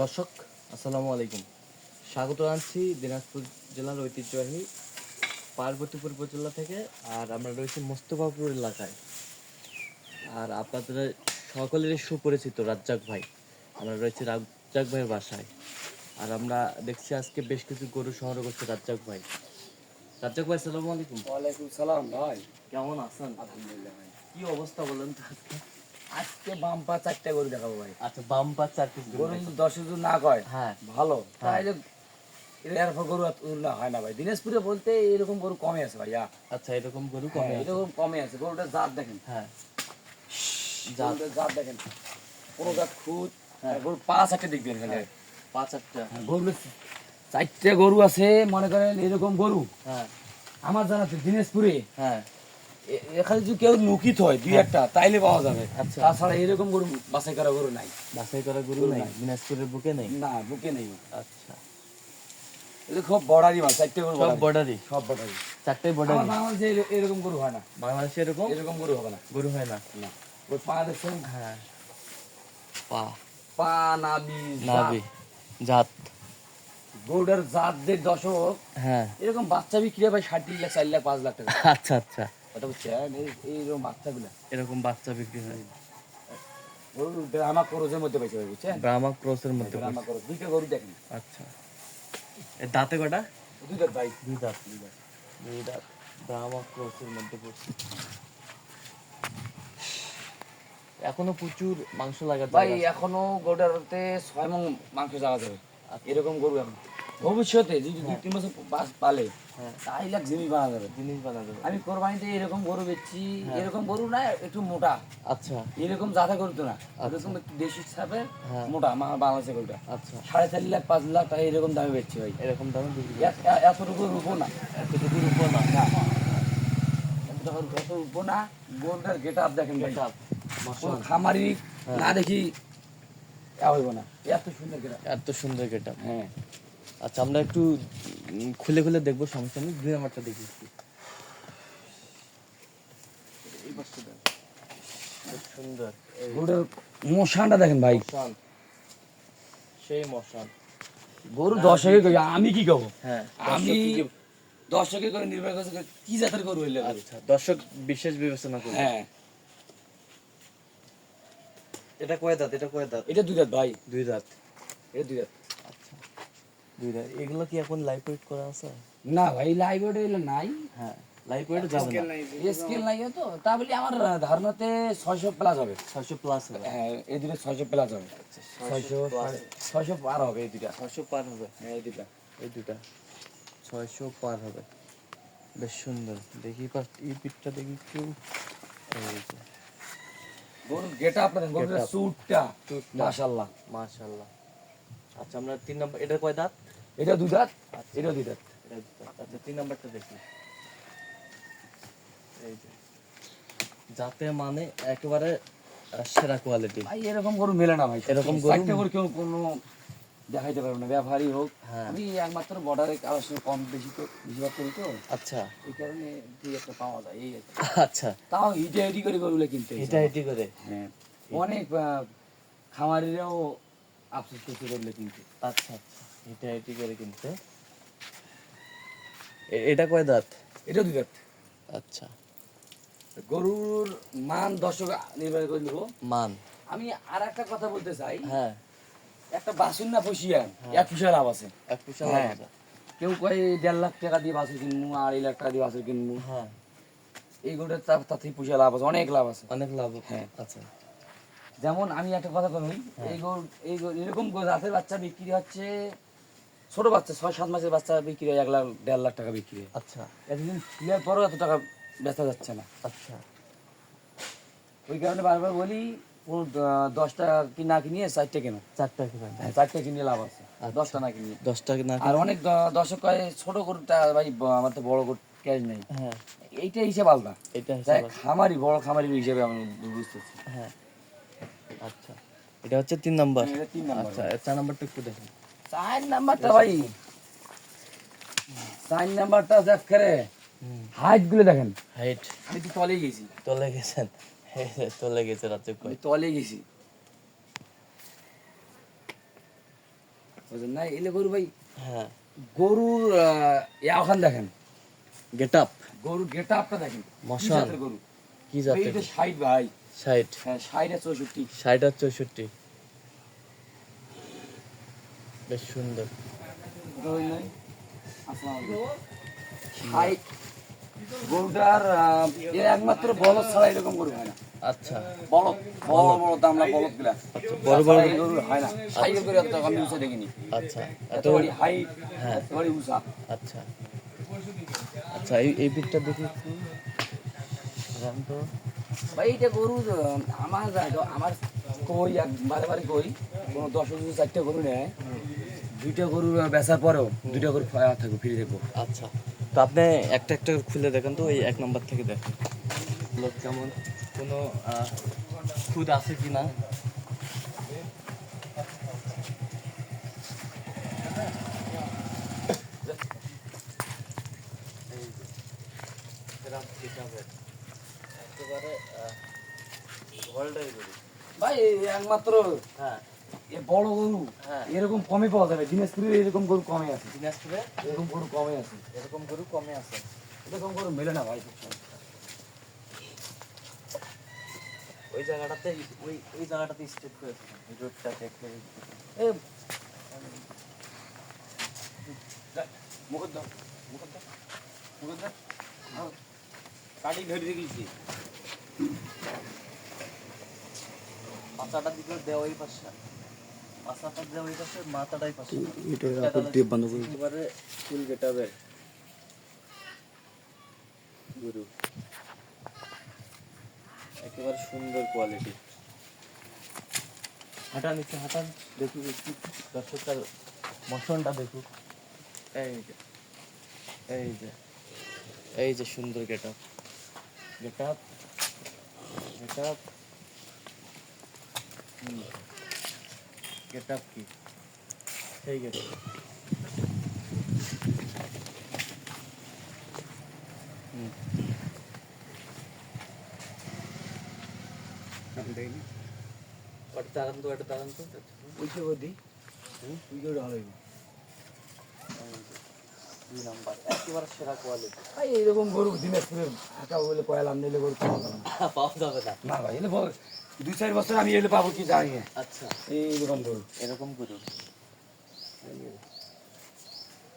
দর্শক আসসালামু আলাইকুম। স্বাগত জানাচ্ছি দিনাজপুর জেলার ঐতিহ্যবাহী পার্বতীপুর উপজেলা থেকে আর আমরা রয়েছি মোস্তফাপুর এলাকায়। আর আপনাদের সকলেরই সুপরিচিত রাজ্জাক ভাই। আমরা রয়েছি রাজ্জাক ভাইয়ের বাসায়। আর আমরা দেখছি আজকে বেশ কিছু গরু সংগ্রহ করছে রাজ্জাক ভাই। রাজ্জাক ভাই আসসালামু আলাইকুম। ওয়ালাইকুম সালাম ভাই। কেমন আছেন? আলহামদুলিল্লাহ ভাই। কি অবস্থা বলেন তো আজকে? আজকে বাম্পা চারটা গরু দেখাবো ভাই। আচ্ছা চার পিস গরু যদি দশ না কয় হ্যাঁ। ভালো। তাহলে এর গরু না হয় না ভাই। দিনাজপুরে বলতে এরকম গরু কমে আছে ভাইয়া। আচ্ছা এরকম গরু কমে এরকম কমে আছে। গরুটা জাত দেখেন। হ্যাঁ। জাত। জাত দেখেন। কোনো জাত খুদ। গরু পাঁচ একটা দেখবেন খালি পাঁচ আটটা গরু চারটে গরু আছে মনে করেন এরকম গরু। হ্যাঁ। আমার জানাতে দিনাজপুরে। হ্যাঁ। এখানে যদি কেউ নুকিত হয় দুই একটা তাইলে পাওয়া যাবে। আচ্ছা। তাছাড়া এরকম গরু বাছাই করা গরু নাই। বাছাই করা গরু নাই। দিনাজপুরের বুকে নেই? না বুকে নেই আচ্ছা। খুব বর্ডারি মাছ চারটে গরু সব border-ই। সব বর্ডারি। চারটাই বর্ডার? বাংলাদেশে এরকম গরু হয় না। বাংলাদেশে এরকম? এরকম গরু হবে না। গরু হয় না? না। ওই পা দেখছেন হ্যাঁ। পা। পা নাবি নাবি জাত। গরুটার জাত যে দশক হ্যাঁ। এরকম বাচ্চা বিক্রি হয় ষাট লাখ চার লাখ পাঁচ লাখ টাকা। আচ্ছা আচ্ছা। কথা বুঝছেন এইরকম বাচ্চাগুলো। এরকম বাচ্চা বিক্রি হয়। গরু ড্রামা করোজের মধ্যে পাইছে ভাই বুঝছেন? ব্রাহ্মা ক্রসের মধ্যে ড্রামা করো দুইটা গরু দেখেন। আচ্ছা। এর দাঁতে কটা দুইটা ভাই। দুই দাঁত দুই দাঁত। দুই দাঁত ব্রাহ্মা ক্রসের মধ্যে পড়ছে। এখনও প্রচুর মাংস লাগাতে ভাই এখনও গরুটাতে ছয় মন মাংস যাওয়া যাবে এরকম গরু এখন। ভবিষ্যতে যদি দুই তিন বছর পাস- পালে হ্যাঁ। তাই লাখ জিনিস বানা যাবে জিনিস বানা যাবে আমি কোরবানিতে এরকম গরু বেচছি হ্যাঁ। এরকম গরু না একটু মোটা। আচ্ছা। এরকম জাতা গরু তো না এরকম একটু দেশি ছাপের হ্যাঁ। মোটা আমার বাংলাদেশের গরুটা আচ্ছা। সাড়ে চার লাখ পাঁচ লাখ টাকা এরকম দামে বেচছি ভাই। এরকম দামে এতটুকু রূপো না। না। এতটুকু এত রূপো না। গরুটার গেট আপ দেখেন খামারি হ্যাঁ। না দেখি হইব না। এত সুন্দর গেট এত সুন্দর গেটা হ্যাঁ। আচ্ছা আমরা একটু খুলে খুলে দেখব সমস্যা নেই দুই নাম্বারটা দেখি একটু সুন্দর। গরুটার মশানটা দেখেন ভাই। সেই মশান। গরু দশকে কই আমি কি কব হ্যাঁ আমি দর্শক করে নির্ভর করছে কি জাতের গরু হইলে? আচ্ছা দর্শক বিশেষ বিবেচনা করবে হ্যাঁ। এটা কয় দাঁত? এটা কয় দাঁত? এটা দুই দাঁত ভাই। দুই দাঁত। এটা দুই দাঁত। দুই দাঁত এগুলো কি এখন লাইভ ওয়েট করা আছে? না ভাই লাইভ ওয়েট এগুলো নাই। হ্যাঁ লাইভ ওয়েট যাবে না। স্কেল নাই তো। তা বলি আমার ধারণাতে ছয়শো প্লাস হবে। ছয়শো প্লাস হবে। হ্যাঁ এই দুটো ছয়শো প্লাস হবে। ছয়শো plus। ছয়শো পার হবে এই দুটা ছয়শো পার হবে। হ্যাঁ এই দুটা এই দুটা ছয়শো পার হবে। বেশ সুন্দর। দেখি পাশ এই পিঠটা দেখি একটু এই যে। গরুর গেট আপ গরুর স্যুটটা। মাশাআল্লাহ। মাশাল্লাহ আচ্ছা আমরা তিন নম্বর এটা কয় দাঁত? এটা দুই দাঁত এটা দুই দাঁত। আচ্ছা তিন নাম্বারটা দেখি। এই যে যাতে মানে একেবারে সেরা কোয়ালিটি ভাই এরকম গরু মেলে না ভাই। এরকম গরু- গরু কেউ কোনো দেখাইতে পারবে না ব্যবহারই হোক। হ্যাঁ। আমি একমাত্র বর্ডারে কারোর সঙ্গে কম বেশি তো বেশিরভাগ করি তো। আচ্ছা। এই কারণে দুই একটা পাওয়া যায় এই আচ্ছা। তাও হিটে হিটি করে গরুগুলো কিনতে এটা এটি করে? হ্যাঁ। অনেক খামারিরাও আফসোস করতে করলে কিন্তু। আচ্ছা আচ্ছা। এটা এটি করে কিনতে। এটা কয় দাঁত? এটা দুই দাঁত। আচ্ছা। গরুর মান দর্শক নির্ভর করে নিব। মান। আমি আর একটা কথা বলতে চাই। হ্যাঁ। একটা বাসুন না ফসিয়া এক পয়সা লাভ আছে। এক পয়সা হ্যাঁ। লাভ আছে। কেউ কয় দেড় লাখ টাকা দিয়ে বাসুর কিনবো আড়াই লাখ টাকা দিয়ে বাসুর কিনবো। হ্যাঁ। এই গরুটার তাতে পয়সা লাভ আছে অনেক লাভ আছে। অনেক লাভ হ্যাঁ। আচ্ছা। যেমন আমি একটা কথা বলি এই গরু এই এরকম গরু রাতের বাচ্চা বিক্রি হচ্ছে ছোট বাচ্চা ছয় সাত মাসের বাচ্চা বিক্রি হয় এক লাখ দেড় লাখ টাকা বিক্রি হয়। আচ্ছা। এতদিন ছিলার পরও এত টাকা বেচা যাচ্ছে না। আচ্ছা। ওই কারণে বারবার বলি দ- দশটা কি না কিনিয়ে চারটে কেনো। চারটা কিলো হ্যাঁ, চারটে কিনে লাভ আছে। দশটা না কিনিয়ে। দশ টাকা না আর অনেক দ- দর্শক কয় ছোট গরুটা ভাই আমার তো বড় গরু ক্যাশ নেই। হ্যাঁ। এইটা হিসাব আলাদা। এটা। খামারি বড় খামারি হিসেবে আমি বুঝতেছি। হ্যাঁ। আচ্ছা। এটা হচ্ছে তিন নাম্বার। এটা তিন নাম্বার। আচ্ছা চার নাম্বারটা একটু দেখেন। চার নাম্বারটা ভাই। চার নাম্বারটা করে হাইটগুলো দেখেন। হাইট আমি তো তলে গেছি। তলে গেছেন? তলে গেছে রাতে কই? তলে গেছি। বুঝলেন না? এলে গরু ভাই হ্যাঁ। গরুর ইয়া ওখান দেখেন। গেট আপ গরুর গেট আপটা দেখেন। মশাল। গরু? কি জাতের এইটা ভাই। ষাট। হ্যাঁ ষাট আর চৌষট্টি। ষাট আর চৌষট্টি। বেশ সুন্দর। গরুটার এর একমাত্র বলদ ছাড়া এরকম গরু হয় না। আচ্ছা। বলদ বড় বড় দামলা বলদগুলা। বড় বড় গরু হয় না। সাইকেল করে এত আমি উঁচা দেখিনি। আচ্ছা এত বড় হাইট হ্যাঁ। এত বড় উঁচা। আচ্ছা। আচ্ছা এই এই পিকটা দেখি তো ভাই এটা গরু আমার আমার কই এক বারে বারে কই? কোনো দশ হাজার চারটে গরু নেয়। দুইটা গরু বেচার পরেও দুইটা গরু থাকবে ফিরে দেখব। আচ্ছা। তো আপনি একটা একটা খুলে দেখেন তো এই এক নম্বর থেকে দেখেন। লোক কেমন? কোনো খুদ আছে কি না। একেবারে world-এর গরু। ভাই একমাত্র হ্যাঁ। এ বড় গরু হ্যাঁ। এরকম কমই পাওয়া যাবে। দিনাজপুরে এরকম গরু কমে আছে। দিনাজপুরে? এরকম গরু কমে আছে। এরকম গরু কমে আছে। এরকম গরু মেলে না ভাই। ওই জায়গাটাতে ওই ওই জায়গাটাতে স্টেপ এই রোডটা দেখলে এ দাও মুখের দাও। কাটি ধরে রেখেছি। মাথাটা দিকে দেওয়া ওই পাশে। মাথাটা দেওয়া পাশে মাথাটাই পাশে। এটা আপনি টেপ বন্ধ করুন এবারে ফুল গেটাবে গুরু। একেবারে সুন্দর কোয়ালিটি হাঁটা নিচে হাঁটান দেখুক একটু দর্শকটার মশনটা দেখুক এই যে এই যে এই যে সুন্দর get up get up get up get up কি সেই গেট তো ওটা দাঁড়ান তো ওইটা করে দিই হুম? ওই গরু ভালো হইব। দুই নাম্বার একেবারে সেরা কোয়ালিটি ভাই এরকম গরু দিনাজপুরে হাঁটা বলে কয়ালাম নিলে গরু পাওয়া যাবে না পাওয়া যাবে না না ভাই এলে বল- দুই চার বছর আমি এলে পাবো কি জানি না। আচ্ছা। এইরকম গরু। এরকম করুন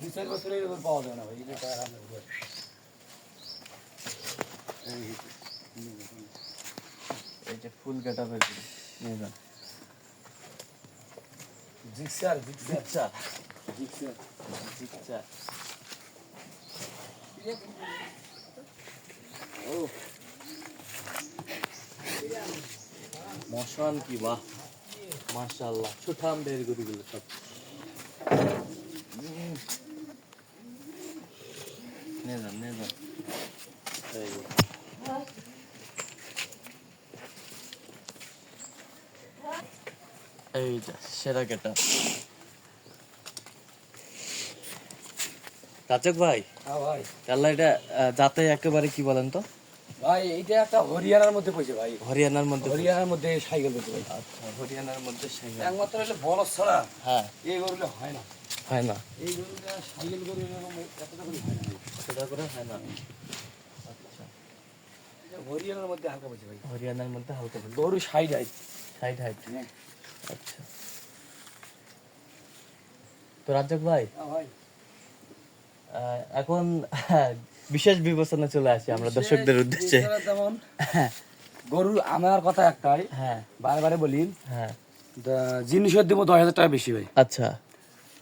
দুই চার বছর এরকম পাওয়া যাবে না ভাই নিলে এই যে ফুল গেট আপের নিয়ে যান। Gixxer Gixxer. জিক্সার। জিচ্ছা ও। মশান কি বাহ। মাশাআল্লাহ ছুটাম বের গরুগুলো সব। উম। নিয়ে যান নিয়ে যান এই যে। এই যে সেরা গেটা রাজক ভাই হ্যাঁ ভাই। তাহলে এটা যাতে একেবারে কি বলেন তো? ভাই এইটা একটা হরিয়ানার মধ্যে পড়ছে ভাই। হরিয়ানার মধ্যে হরিয়ানার মধ্যে সাইকেল পড়ছে ভাই। আচ্ছা হরিয়ানার মধ্যে সেরা। একমাত্র হলে বলদ ছাড়া হ্যাঁ। এই গরুলে হয় না। হয় না। এই গরুটা সাইকেল গরু এরকম এতটা করে হয় না। সেটা করে হয় না। আচ্ছা। হরিয়ানার মধ্যে হালকা পড়ছে ভাই। হরিয়ানার মধ্যে হালকা বলি গরু সাইড আই সাইড হাইট হ্যাঁ। আচ্ছা। তো রাজক ভাই ভাই। আহ, এখন বিশেষ বিবেচনা চলে আসি আমরা দর্শকদের উদ্দেশ্যে। গরু আমার কথা একটাই হ্যাঁ। বারে বারে বলি হ্যাঁ। জিনিসের দেবো দশ হাজার টাকা বেশি ভাই। আচ্ছা।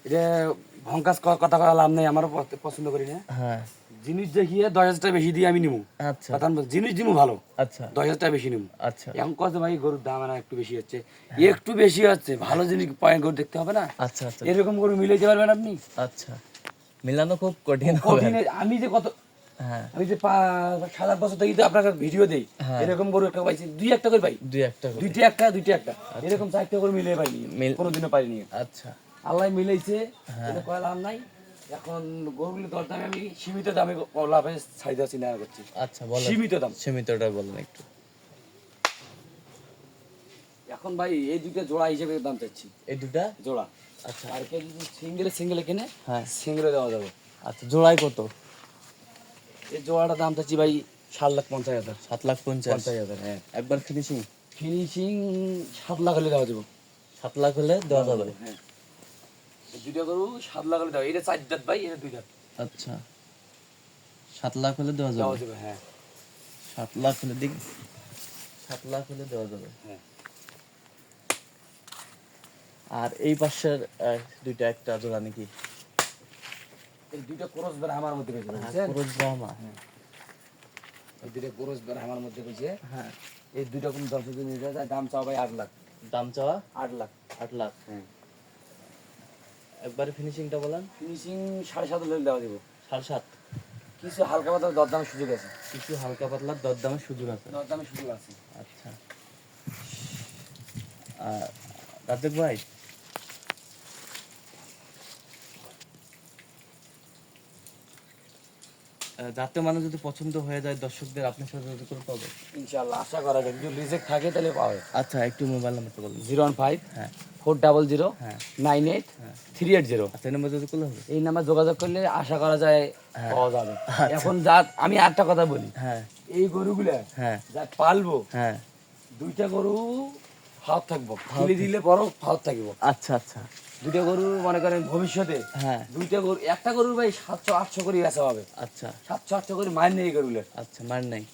এটা ভঙ্কাস কথা করা লাভ নেই আমারও প- পছন্দ করি না। হ্যাঁ। জিনিস দেখিয়ে দশ হাজার টাকা বেশি দিয়ে আমি নিবো। আচ্ছা। জিনিস দিবো ভালো। আচ্ছা। দশ হাজার টাকা বেশি নিবো। আচ্ছা। এখন কথা ভাই গরুর দাম না একটু বেশি হচ্ছে। একটু বেশি হচ্ছে ভালো জিনিস পয়েন্ট গরু দেখতে হবে না। আচ্ছা আচ্ছা। এরকম গরু মিলাইতে পারবেন আপনি? আচ্ছা। মিলানো খুব কঠিন আমি যে কত হ্যাঁ আমি যে পা- সাত আট বছর থেকে আপনার ভিডিও দেই হ্যাঁ। এরকম গরু একটা পাইছি দুই একটা করে পাই। দুই একটা। দুইটা একটা দুইটা একটা। এরকম চারটা করে মিলিয়ে পাইনি কোনোদিনও পাইনি। আচ্ছা। আল্লাহ মিলাইছে হ্যাঁ। কয় লাভ নাই। এখন গরুগুলো আমি সীমিত দামে লাভে চিন্তা করছি। আচ্ছা বলেন। সীমিত দাম। সীমিতটা বলেন একটু। এখন ভাই এই দুইটা জোড়া হিসেবে দাম চাচ্ছি এই দুটা জোড়া। আচ্ছা। আর কেউ যদি সিঙ্গেলে সিঙ্গেলে কিনে হ্যাঁ। সিঙ্গেলে দেওয়া যাবে। আচ্ছা জোড়ায় কত? এই জোড়াটার দাম চাচ্ছি ভাই সাত লাখ পঞ্চাশ হাজার। সাত লাখ পঞ্চাশ? পঞ্চাশ হাজার হ্যাঁ। একবার ফিনিশিং ফিনিশিং সাত লাখ হলে দেওয়া যাবে। সাত লাখ হলে দেওয়া যাবে? হ্যাঁ। দুইটা গরু সাত লাখ হলে দেওয়া এটা চার দাঁত ভাই এটা দুই দাঁত। আচ্ছা। সাত লাখ হলে দেওয়া যাবে? যাবে হ্যাঁ। সাত লাখ হলে দিক সাত লাখ হলে দেওয়া যাবে? হ্যাঁ। আর এই পাশের দুইটা একটা জোড়া নাকি? এই দুইটা ক্রস বের আমার মধ্যে পেয়েছে হ্যাঁ, ব্রাহ্মা এই দুইটা ক্রস বের আমার মধ্যে পেয়েছে হ্যাঁ। এই দুইটা কোন দশ দিন যায় দাম চাও ভাই আট লাখ। দাম চাওয়া? আট লাখ। আট লাখ হ্যাঁ। একবারে ফিনিশিংটা বলেন। ফিনিশিং সাড়ে সাত হলে দেওয়া দেবো। সাড়ে সাত। কিছু হালকা পাতলা দরদামের সুযোগ আছে। কিছু হালকা পাতলা দরদামের সুযোগ আছে। দরদামের সুযোগ আছে। আচ্ছা। আর রাজেক ভাই যাতে মানে যদি পছন্দ হয়ে যায় দর্শকদের আপনার সাথে যদি করে পাবে? ইনশাল্লাহ আশা করা যায়। যদি রিজেক্ট থাকে তাহলে পাবে। আচ্ছা একটু মোবাইল নাম্বারটা বলুন। জিরো ওয়ান ফাইভ হ্যাঁ। ফোর ডাবল জিরো হ্যাঁ। নাইন এইট হ্যাঁ। Three eight zero. আচ্ছা এই নাম্বার যদি করলে হবে? এই নাম্বার যোগাযোগ করলে আশা করা যায় হ্যাঁ। পাওয়া যাবে। আচ্ছা। এখন যা আমি আটটা কথা বলি। হ্যাঁ। এই গরুগুলা হ্যাঁ। যা পালবো হ্যাঁ। দুইটা গরু ফাঁক থাকব। খুলে দিলে বড় ফাঁক থাকব। আচ্ছা আচ্ছা। দুইটা গরু মনে করেন ভবিষ্যতে হ্যাঁ। দুইটা গরু একটা গরুর ভাই সাতশো আটশো করে বেচা হবে। আচ্ছা। সাতশো আটশো করে মাইন নেই গরুলে আচ্ছা মার নেই।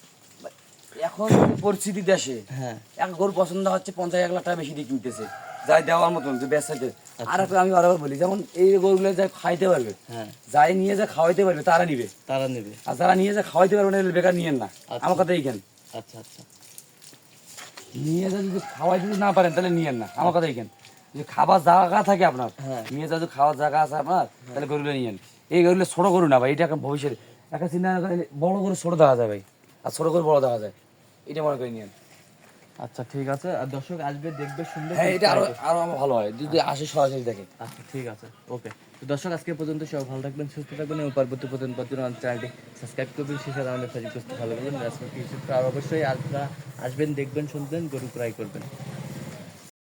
এখন পরিস্থিতি দেশে হ্যাঁ। এক গরু পছন্দ হচ্ছে পঞ্চাশ এক লাখ টাকা বেশি দিয়ে কিনতেছে যাই দেওয়ার মতন যে বেচাতে। আর একটা আমি বারবার বলি যেমন এই গরুগুলো যাই খাইতে পারবে হ্যাঁ। যাই নিয়ে যা খাওয়াইতে পারবে তারা নিবে। তারা নেবে। আর যারা নিয়ে যা খাওয়াইতে পারবে না বেকার নিয়েন না। আচ্ছা। আমার কথা এইখান। আচ্ছা আচ্ছা। নিয়ে যা যদি খাওয়াইতে যদি না পারেন তাহলে নিয়েন না। আমার কথা এইখান। যদি খাবার জায়গা থাকে আপনার হ্যাঁ। নিয়ে যা যদি খাওয়ার জায়গা আছে আপনার তাহলে গরুগুলো নিয়েন এই গরুগুলো ছোট গরু না ভাই এটা এখন ভবিষ্যতে। একটা চিন্তা বড় গরু ছোট দেখা যায় ভাই আর ছোট গরু বড় দেখা যায়। এটা মনে করে নিয়েন। আচ্ছা ঠিক আছে। আর দর্শক আসবে দেখবে শুনবে হ্যাঁ এটা আরও আরও আমার ভালো হয় যদি আসে সরাসরি দেখে। আচ্ছা ঠিক আছে। ওকে। তো দর্শক আজকে পর্যন্ত সব ভালো থাকবেন সুস্থ থাকবেন এবং পরবর্তী পর্যন্ত পর্যন্ত আমার চ্যানেলটি সাবস্ক্রাইব করবেন সেই সাথে আমাদের ফেসবুক ভালো করবেন। আর অবশ্যই আপনারা আসবেন দেখবেন শুনবেন গরু ক্রয় করবেন।